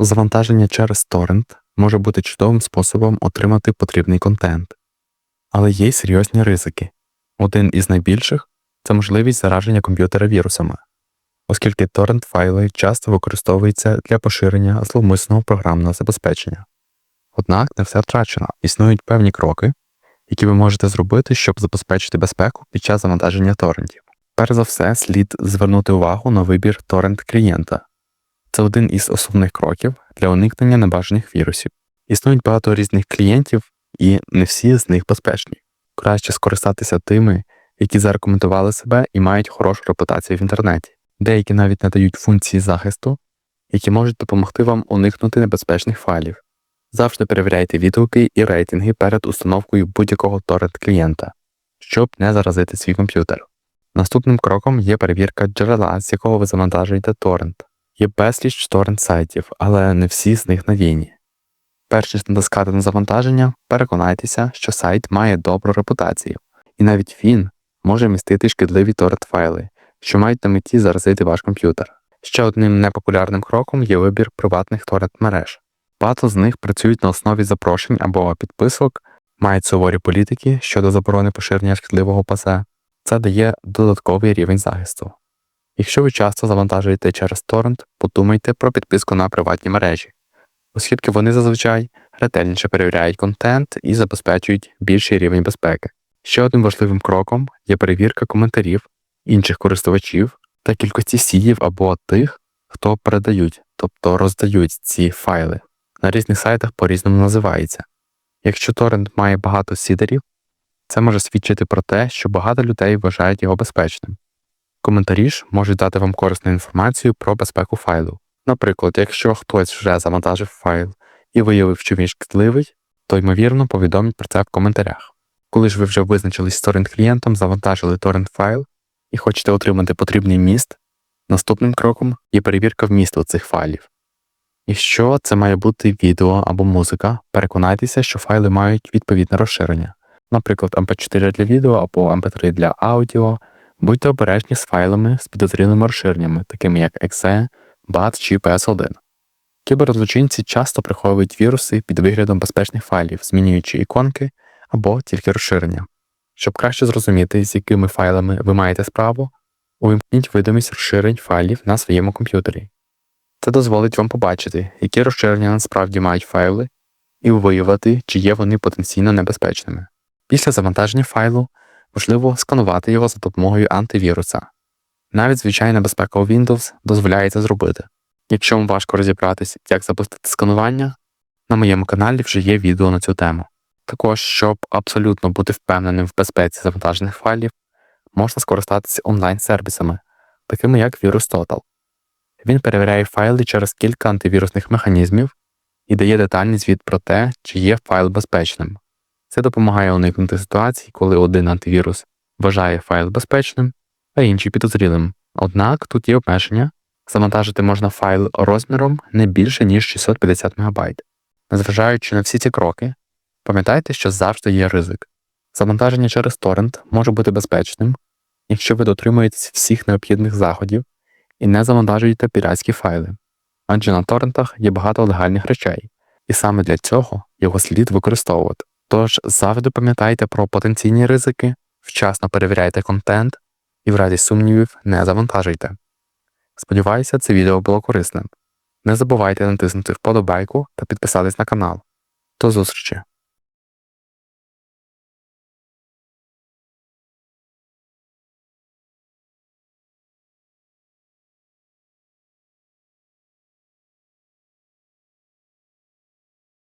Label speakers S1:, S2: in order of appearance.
S1: Завантаження через торрент може бути чудовим способом отримати потрібний контент, але є й серйозні ризики. Один із найбільших це можливість зараження комп'ютера вірусами, оскільки торрент файли часто використовуються для поширення зловмисного програмного забезпечення. Однак не все втрачено, існують певні кроки, які ви можете зробити, щоб забезпечити безпеку під час завантаження торрентів. Перш за все, слід звернути увагу на вибір торрент клієнта. Це один із основних кроків для уникнення небажаних вірусів. Існують багато різних клієнтів, і не всі з них безпечні. Краще скористатися тими, які зарекомендували себе і мають хорошу репутацію в інтернеті. Деякі навіть надають функції захисту, які можуть допомогти вам уникнути небезпечних файлів. Завжди перевіряйте відгуки і рейтинги перед установкою будь-якого торрент клієнта, щоб не заразити свій комп'ютер. Наступним кроком є перевірка джерела, з якого ви завантажуєте торрент. Є безліч торрент сайтів, але не всі з них надійні. Перш ніж натискати на завантаження, переконайтеся, що сайт має добру репутацію, і навіть він може містити шкідливі торрент файли, що мають на меті заразити ваш комп'ютер. Ще одним непопулярним кроком є вибір приватних торрент мереж. Багато з них працюють на основі запрошень або підписок, мають суворі політики щодо заборони поширення шкідливого пасе. Це дає додатковий рівень захисту. Якщо ви часто завантажуєте через торрент, подумайте про підписку на приватні мережі, оскільки вони зазвичай ретельніше перевіряють контент і забезпечують більший рівень безпеки. Ще одним важливим кроком є перевірка коментарів інших користувачів та кількості сідів або тих, хто передають, тобто роздають ці файли. На різних сайтах по-різному називається. Якщо торрент має багато сідерів, це може свідчити про те, що багато людей вважають його безпечним. Коментарі ж можуть дати вам корисну інформацію про безпеку файлу. Наприклад, якщо хтось вже завантажив файл і виявив, що він шкідливий, то ймовірно повідомить про це в коментарях. Коли ж ви вже визначились з торрент клієнтом, завантажили торрент файл і хочете отримати потрібний міст, наступним кроком є перевірка вмісту цих файлів. Якщо це має бути відео або музика, переконайтеся, що файли мають відповідне розширення, наприклад, MP4 для відео або MP3 для аудіо. Будьте обережні з файлами з підозрілими розширеннями, такими як exe, BAT чи PS1. Кіберзлочинці часто приховують віруси під виглядом безпечних файлів, змінюючи іконки або тільки розширення. Щоб краще зрозуміти, з якими файлами ви маєте справу, увімкніть видимість розширень файлів на своєму комп'ютері. Це дозволить вам побачити, які розширення насправді мають файли, і виявити, чи є вони потенційно небезпечними. Після завантаження файлу можливо сканувати його за допомогою антивіруса. Навіть звичайна безпека у Windows дозволяє це зробити. Якщо вам важко розібратись, як запустити сканування, на моєму каналі вже є відео на цю тему. Також, щоб абсолютно бути впевненим в безпеці завантажених файлів, можна скористатися онлайн-сервісами, такими як VirusTotal. Він перевіряє файли через кілька антивірусних механізмів і дає детальний звіт про те, чи є файл безпечним. Це допомагає уникнути ситуацій, коли один антивірус вважає файл безпечним, а інший підозрілим. Однак тут є обмеження. Завантажити можна файл розміром не більше, ніж 650 МБ. Незважаючи на всі ці кроки, пам'ятайте, що завжди є ризик. Завантаження через торрент може бути безпечним, якщо ви дотримуєтесь всіх необхідних заходів і не завантажуєте піратські файли, адже на торрентах є багато легальних речей, і саме для цього його слід використовувати. Тож завжди пам'ятайте про потенційні ризики, вчасно перевіряйте контент і в разі сумнівів не завантажуйте. Сподіваюся, це відео було корисним. Не забувайте натиснути вподобайку та підписатись на канал. До зустрічі!